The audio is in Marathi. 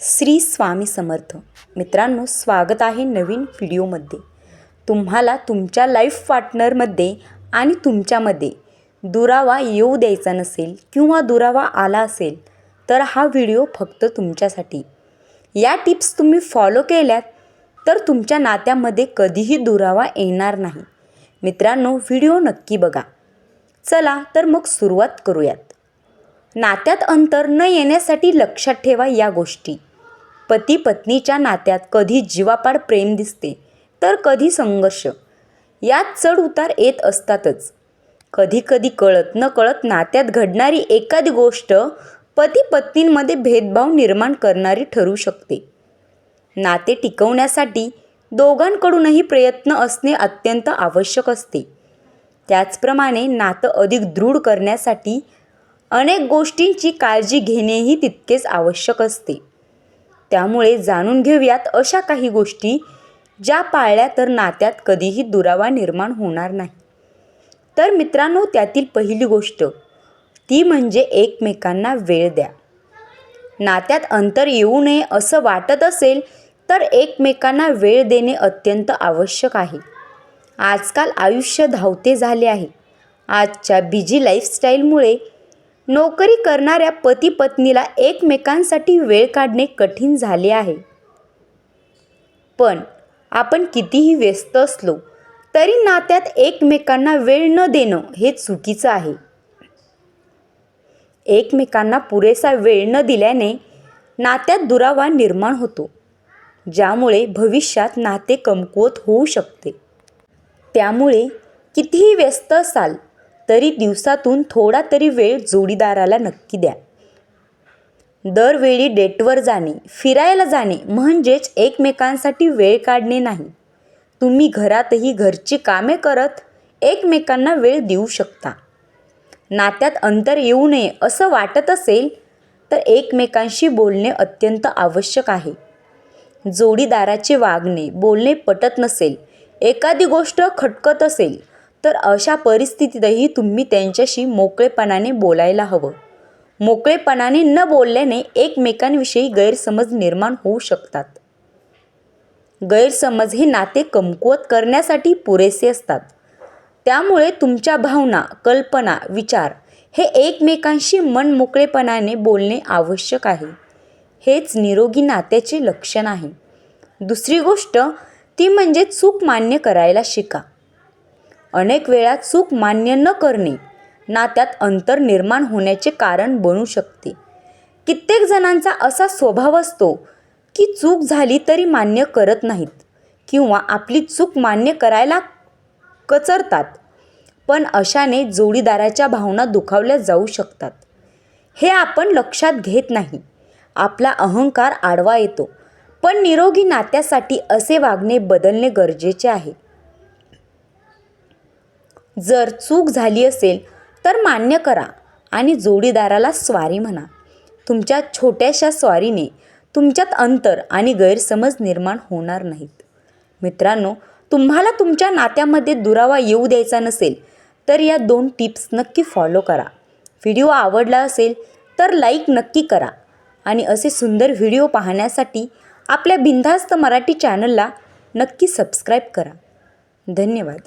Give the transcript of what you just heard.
श्री स्वामी समर्थ. मित्रांनो स्वागत आहे नवीन व्हिडिओमध्ये. तुम्हाला तुमच्या लाईफ पार्टनरमध्ये आणि तुमच्यामध्ये दुरावा येऊ द्यायचा नसेल किंवा दुरावा आला असेल तर हा व्हिडिओ फक्त तुमच्यासाठी. या टिप्स तुम्ही फॉलो केल्यात तर तुमच्या नात्यामध्ये कधीही दुरावा येणार नाही. मित्रांनो व्हिडिओ नक्की बघा. चला तर मग सुरुवात करूयात. नात्यात अंतर न येण्यासाठी लक्षात ठेवा या गोष्टी. पती पत्नीच्या नात्यात कधी जीवापाड प्रेम दिसते तर कधी संघर्ष. यात चढ उतार येत असतातच. कधी कधी कळत न कळत नात्यात घडणारी एखादी गोष्ट पती पत्नींमध्ये भेदभाव निर्माण करणारी ठरू शकते. नाते टिकवण्यासाठी दोघांकडूनही प्रयत्न असणे अत्यंत आवश्यक असते. त्याचप्रमाणे नातं अधिक दृढ करण्यासाठी अनेक गोष्टींची काळजी घेणेही तितकेच आवश्यक असते. त्यामुळे जाणून घेऊयात अशा काही गोष्टी ज्या पाळल्या तर नात्यात कधीही दुरावा निर्माण होणार नाही. तर मित्रांनो त्यातील पहिली गोष्ट ती म्हणजे एकमेकांना वेळ द्या. नात्यात अंतर येऊ नये असं वाटत असेल तर एकमेकांना वेळ देणे अत्यंत आवश्यक आहे. आजकाल आयुष्य धावते झाले आहे. आजच्या बिझी लाईफस्टाईलमुळे नोकरी करणाऱ्या पती पत्नीला एकमेकांसाठी वेळ काढणे कठीण झाले आहे. पण आपण कितीही व्यस्त असलो तरी नात्यात एकमेकांना वेळ न देणं हे चुकीचं आहे. एकमेकांना पुरेसा वेळ न दिल्याने नात्यात दुरावा निर्माण होतो ज्यामुळे भविष्यात नाते कमकुवत होऊ शकते. त्यामुळे कितीही व्यस्त असाल तरी दिवसातून थोडा तरी वेळ जोडीदाराला नक्की द्या. दरवेळी डेटवर जाणे फिरायला जाणे म्हणजेच एकमेकांसाठी वेळ काढणे नाही. तुम्ही घरातही घरची कामे करत एकमेकांना वेळ देऊ शकता. नात्यात अंतर येऊ नये असं वाटत असेल तर एकमेकांशी बोलणे अत्यंत आवश्यक आहे. जोडीदाराचे वागणे बोलणे पटत नसेल. एखादी गोष्ट खटकत असेल तर अशा परिस्थितीतही तुम्ही त्यांच्याशी मोकळेपणाने बोलायला हवं. मोकळेपणाने न बोलल्याने एकमेकांविषयी गैरसमज निर्माण होऊ शकतात. गैरसमज हे नाते कमकुवत करण्यासाठी पुरेसे असतात. त्यामुळे तुमच्या भावना कल्पना विचार हे एकमेकांशी मन मोकळेपणाने बोलणे आवश्यक आहे. हेच निरोगी नात्याचे लक्षण आहे. दुसरी गोष्ट ती म्हणजे चूक मान्य करायला शिका. अनेक वेळा चूक मान्य न करणे नात्यात अंतर निर्माण होण्याचे कारण बनू शकते. कित्येक जणांचा असा स्वभाव असतो की चूक झाली तरी मान्य करत नाहीत किंवा आपली चूक मान्य करायला कचरतात पण अशाने जोडीदाराच्या भावना दुखावल्या जाऊ शकतात. हे आपण लक्षात घेत नाही. आपला अहंकार आडवा येतो पण निरोगी नात्यासाठी असे वागणे बदलणे गरजेचे आहे. जर चूक झाली असेल तर मान्य करा आणि जोडीदाराला स्वारी म्हणा. तुमच्या छोट्याशा स्वारीने तुमच्यात अंतर आणि गैरसमज निर्माण होणार नाहीत. मित्रांनो तुम्हाला तुमच्या नात्यामध्ये दुरावा येऊ द्यायचा नसेल तर या दोन टिप्स नक्की फॉलो करा. व्हिडिओ आवडला असेल तर लाईक नक्की करा आणि असे सुंदर व्हिडिओ पाहण्यासाठी आपल्या बिनधास्त मराठी चॅनलला नक्की सबस्क्राईब करा. धन्यवाद.